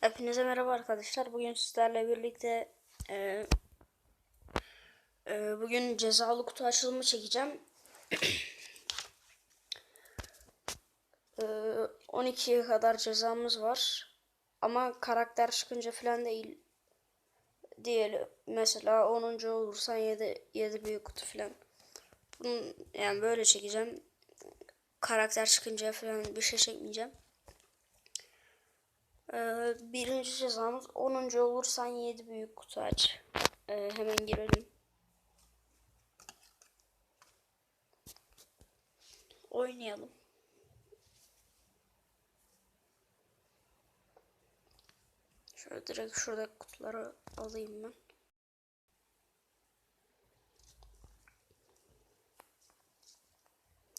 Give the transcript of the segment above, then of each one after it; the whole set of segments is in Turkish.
Hepinize merhaba arkadaşlar. Bugün sizlerle birlikte e, e, bugün cezalı kutu açılımı çekeceğim. e, 12'ye kadar cezamız var. Ama karakter çıkınca falan değil. Diyelim mesela 10. olursan 7, 7 büyük kutu falan. Bunun, yani böyle çekeceğim. Karakter çıkınca falan bir şey çekmeyeceğim. Ee, birinci cezamız 10. olursan 7 büyük kutu aç. Ee, hemen girelim. Oynayalım. Şöyle direkt şurada kutuları alayım ben.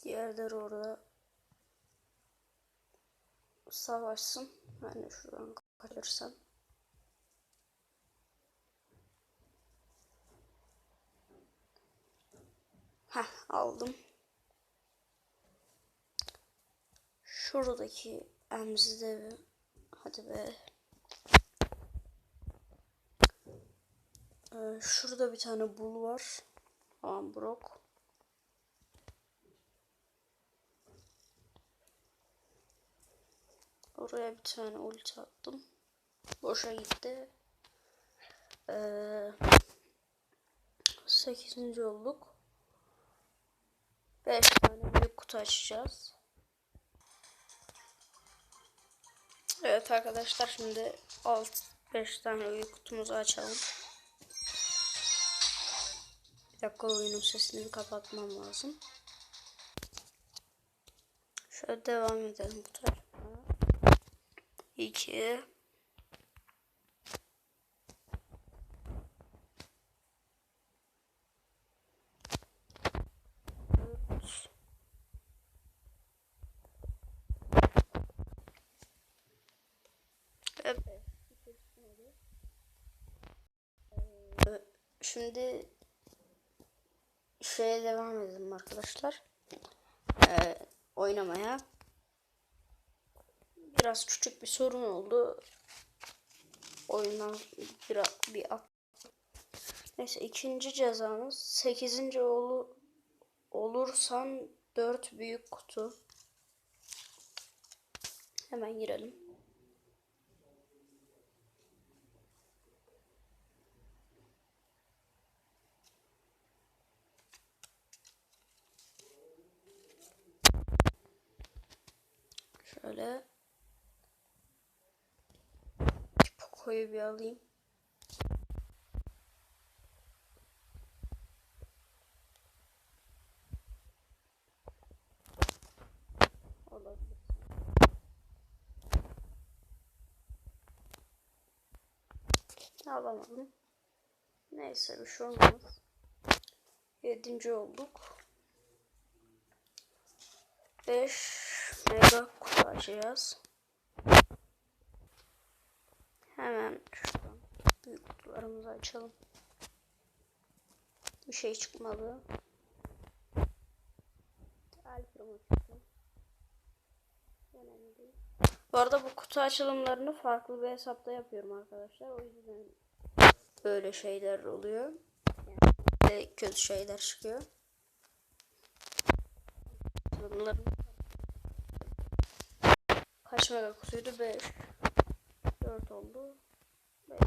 Diğerleri orada savaşsın. Ben de şuradan kaçırsam. Heh aldım. Şuradaki emzide hadi be. Ee, şurada bir tane bul var. Tamam brok. Oraya bir tane ulti attım. Boşa gitti. Ee, 8. olduk. 5 tane büyük kutu açacağız. Evet arkadaşlar şimdi 6 5 tane büyük kutumuzu açalım. Bir dakika oyunun sesini kapatmam lazım. Şöyle devam edelim kutu açmaya. 2 Evet. Ee, Şimdi şeye devam edelim arkadaşlar. Ee, oynamaya. Biraz küçük bir sorun oldu. Oyundan bir, bir ak- Neyse ikinci cezamız 8. olu olursan 4 büyük kutu. Hemen girelim. Şöyle Poco'yu bir alayım. Alamadım. Neyse bir şey olmaz. Yedinci olduk. 5 mega kutu. Hemen şuradan büyük kutularımızı açalım. Bir şey çıkmadı. Bu arada bu kutu açılımlarını farklı bir hesapta yapıyorum arkadaşlar. O yüzden böyle şeyler oluyor. Yani kötü şeyler çıkıyor. Bunların kaç mega kutuydu? 5 4 oldu. 5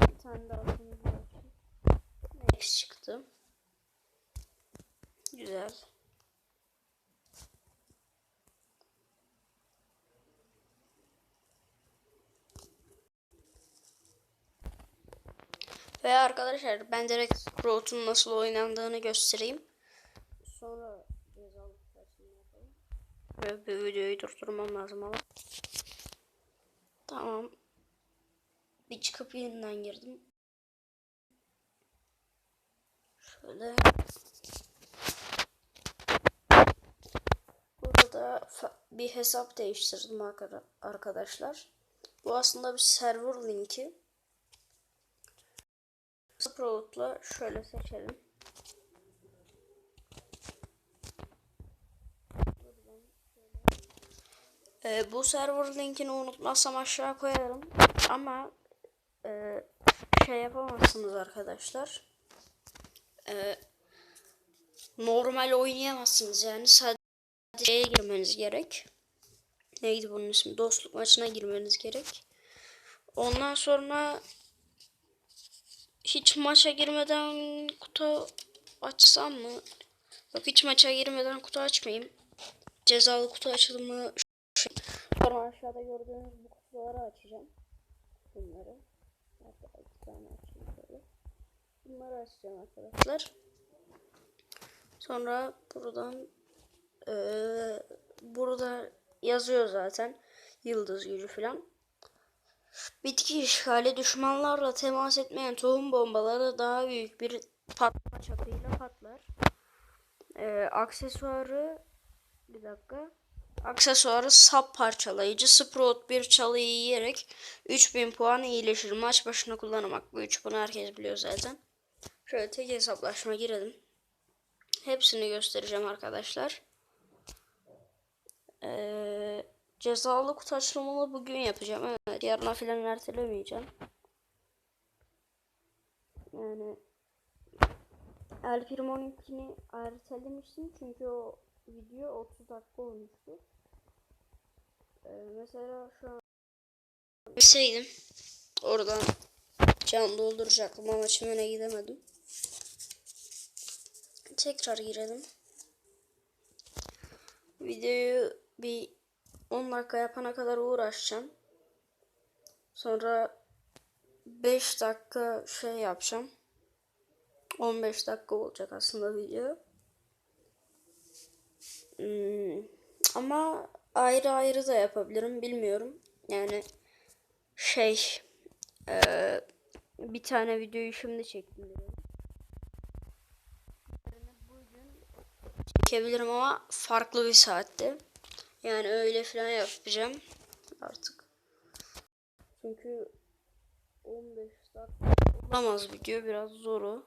Bir tane daha açayım. Max çıktı. Güzel. Ve arkadaşlar ben direkt Road'un nasıl oynandığını göstereyim. Sonra cezalı yapalım. Böyle bir videoyu durdurmam lazım ama. Tamam. Bir çıkıp yeniden girdim. Şöyle. Burada bir hesap değiştirdim arka- arkadaşlar. Bu aslında bir server linki. Sprout'la şöyle seçelim. Ee, bu server linkini unutmazsam aşağı koyarım. Ama e, şey yapamazsınız arkadaşlar. Ee, normal oynayamazsınız yani sadece girmeniz gerek. Neydi bunun ismi? Dostluk maçına girmeniz gerek. Ondan sonra hiç maça girmeden kutu açsam mı? Yok hiç maça girmeden kutu açmayayım. Cezalı kutu açılımı sonra aşağıda gördüğünüz bu kutuları açacağım. Bunları. Hatta iki tane açayım şöyle. Bunları açacağım arkadaşlar. Sonra buradan eee, burada yazıyor zaten yıldız gücü falan. Bitki işgali düşmanlarla temas etmeyen tohum bombaları daha büyük bir patlama çapıyla patlar. Ee, aksesuarı bir dakika. Aksesuarı sap parçalayıcı. Sprout bir çalıyı yiyerek 3000 puan iyileşir. Maç başına kullanmak bu üç. Bunu herkes biliyor zaten. Şöyle tek hesaplaşma girelim. Hepsini göstereceğim arkadaşlar. Ee, cezalı kutu açılımını bugün yapacağım. Evet, yarına filan ertelemeyeceğim. Yani El Primo'nunkini ertelemiştim çünkü o video 30 dakika olmuştu. Ee, mesela şu an bilseydim oradan can dolduracaktım ama çimene gidemedim. Tekrar girelim. Videoyu bir 10 dakika yapana kadar uğraşacağım. Sonra 5 dakika şey yapacağım. 15 dakika olacak aslında video. Hmm, ama ayrı ayrı da yapabilirim bilmiyorum. Yani şey eee, bir tane videoyu şimdi çektim. Bugün çekebilirim ama farklı bir saatte. Yani öyle falan yapacağım artık. Çünkü 15 dakika olamaz video biraz zor o.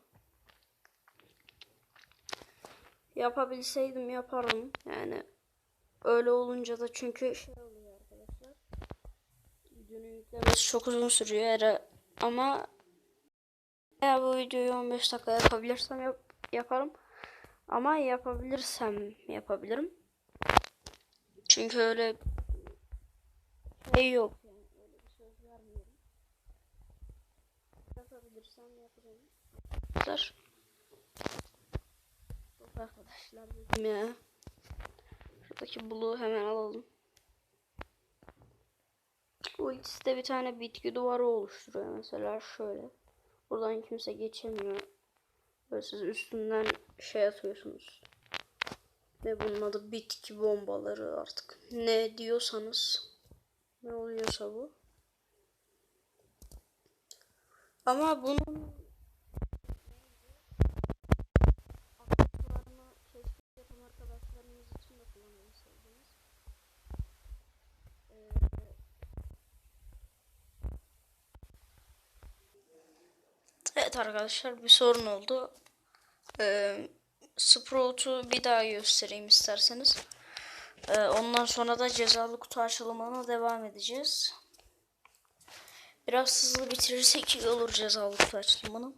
Yapabilseydim yaparım yani. Öyle olunca da çünkü şey oluyor arkadaşlar. Videonun yüklemesi çok uzun sürüyor Eğer- ama eğer bu videoyu 15 dakika yapabilirsem yap- yaparım. Ama yapabilirsem yapabilirim. Çünkü öyle şey yok. Yani. Yapabilirsem yapacağım. Arkadaşlar dedim ya. Şuradaki buluğu hemen alalım. Bu ikisi de bir tane bitki duvarı oluşturuyor mesela şöyle. Buradan kimse geçemiyor. Böyle siz üstünden şey atıyorsunuz. Ne bunun adı bitki bombaları artık. Ne diyorsanız. Ne oluyorsa bu. Ama bunun Evet arkadaşlar bir sorun oldu. Ee, Sprout'u bir daha göstereyim isterseniz. Ee, ondan sonra da cezalı kutu açılımına devam edeceğiz. Biraz hızlı bitirirsek iyi olur cezalı kutu açılımını.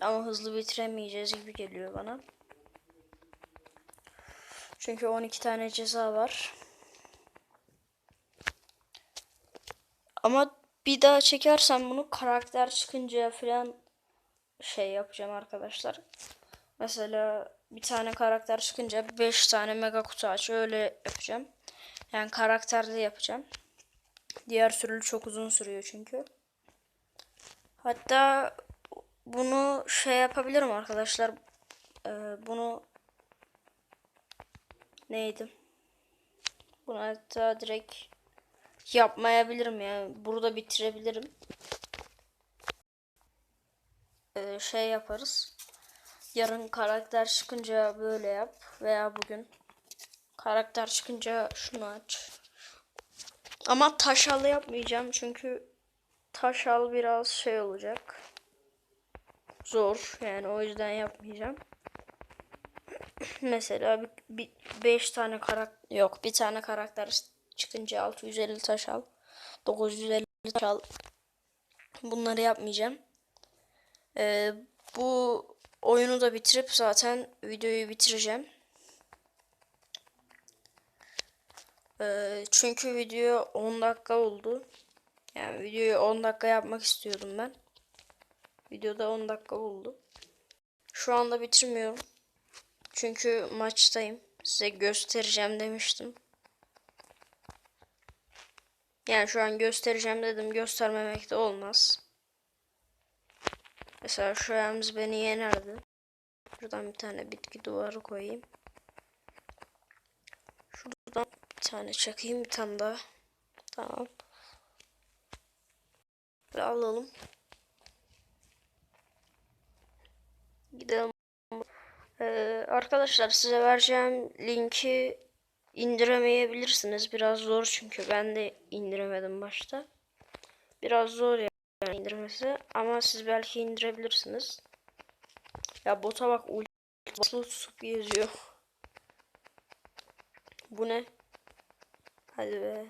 Ama hızlı bitiremeyeceğiz gibi geliyor bana. Çünkü 12 tane ceza var. Ama bir daha çekersem bunu karakter çıkınca falan şey yapacağım arkadaşlar. Mesela bir tane karakter çıkınca 5 tane mega kutu aç öyle yapacağım. Yani karakterli yapacağım. Diğer türlü çok uzun sürüyor çünkü. Hatta bunu şey yapabilirim arkadaşlar. Ee, bunu neydi? Bunu hatta direkt yapmayabilirim yani. Burada bitirebilirim. Ee, şey yaparız. Yarın karakter çıkınca böyle yap veya bugün karakter çıkınca şunu aç. Ama taşalı yapmayacağım çünkü taşal biraz şey olacak. Zor yani o yüzden yapmayacağım. Mesela bir, bir beş tane karakter yok bir tane karakter çıkınca 650 taş al. 950 taş al. Bunları yapmayacağım. Ee, bu oyunu da bitirip zaten videoyu bitireceğim. Ee, çünkü video 10 dakika oldu. Yani videoyu 10 dakika yapmak istiyordum ben. Videoda 10 dakika oldu. Şu anda bitirmiyorum. Çünkü maçtayım. Size göstereceğim demiştim. Yani şu an göstereceğim dedim. Göstermemek de olmaz. Mesela şu yalnız beni yenerdi. Şuradan bir tane bitki duvarı koyayım. Şuradan bir tane çakayım. Bir tane daha. Tamam. Böyle alalım. Gidelim. Ee, arkadaşlar size vereceğim linki indiremeyebilirsiniz. Biraz zor çünkü ben de indiremedim başta. Biraz zor yani indirmesi ama siz belki indirebilirsiniz. Ya bota bak ulti tutup geziyor. Bu ne? Hadi be.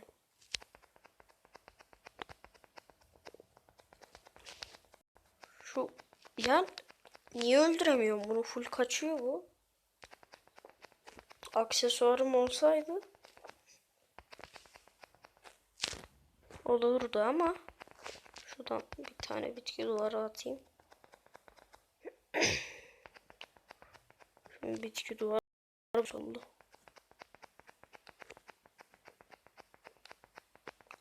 Şu ya niye öldüremiyorum bunu? Full kaçıyor bu. Aksesuarım olsaydı olurdu ama şuradan bir tane bitki duvarı atayım. Şimdi bitki duvarı oldu.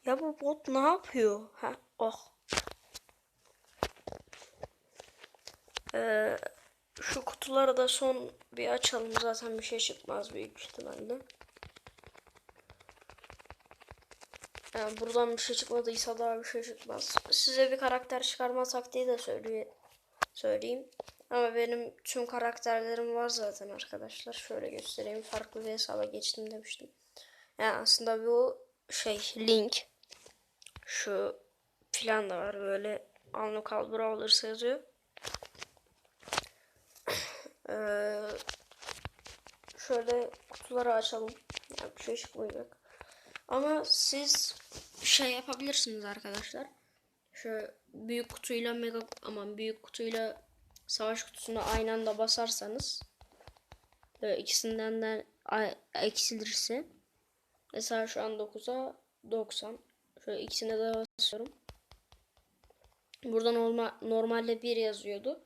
Ya bu bot ne yapıyor? Ha, oh. Ee, şu kutuları da son bir açalım. Zaten bir şey çıkmaz büyük ihtimalle. Yani buradan bir şey çıkmadıysa daha bir şey çıkmaz. Size bir karakter çıkarma taktiği de söyleye söyleyeyim. Ama benim tüm karakterlerim var zaten arkadaşlar. Şöyle göstereyim. Farklı bir hesaba geçtim demiştim. Yani aslında bu şey link. Şu plan da var böyle Unlockable Brawlers yazıyor. Ee, şöyle kutuları açalım. Yani bir şey çıkmayacak. Ama siz şey yapabilirsiniz arkadaşlar. Şu büyük kutuyla mega aman büyük kutuyla savaş kutusuna aynı anda basarsanız e, ikisinden de eksilirse mesela şu an 9'a 90 şöyle ikisine de basıyorum. Burada normal normalde 1 yazıyordu.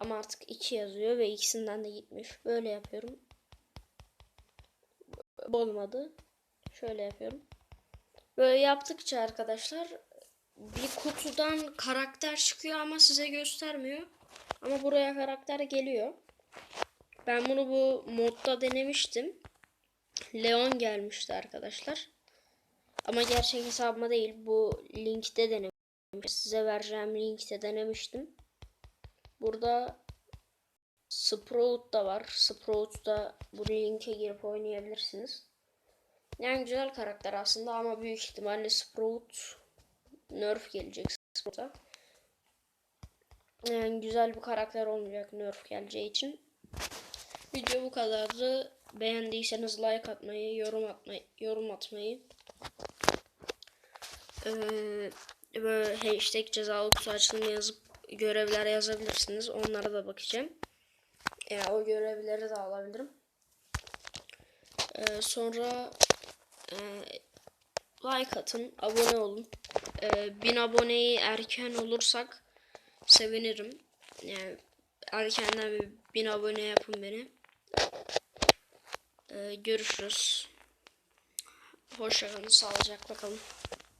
Ama artık 2 yazıyor ve ikisinden de gitmiş. Böyle yapıyorum. Olmadı. Şöyle yapıyorum. Böyle yaptıkça arkadaşlar bir kutudan karakter çıkıyor ama size göstermiyor. Ama buraya karakter geliyor. Ben bunu bu modda denemiştim. Leon gelmişti arkadaşlar. Ama gerçek hesabıma değil. Bu linkte denemiştim. Size vereceğim linkte denemiştim. Burada Sprout da var. Sprout da bu linke girip oynayabilirsiniz. Yani güzel karakter aslında ama büyük ihtimalle Sprout nerf gelecek Sprout'a. Yani güzel bir karakter olmayacak nerf geleceği için. Video bu kadardı. Beğendiyseniz like atmayı, yorum atmayı, yorum atmayı. Ee, böyle hashtag cezalı kutu açılımı yazıp görevler yazabilirsiniz. Onlara da bakacağım. Yani o görevleri de alabilirim. Ee, sonra e, like atın, abone olun. Ee, 1000 aboneyi erken olursak sevinirim. Yani erkenden bir 1000 abone yapın beni. Ee, görüşürüz. Hoşçakalın, sağlıcakla kalın.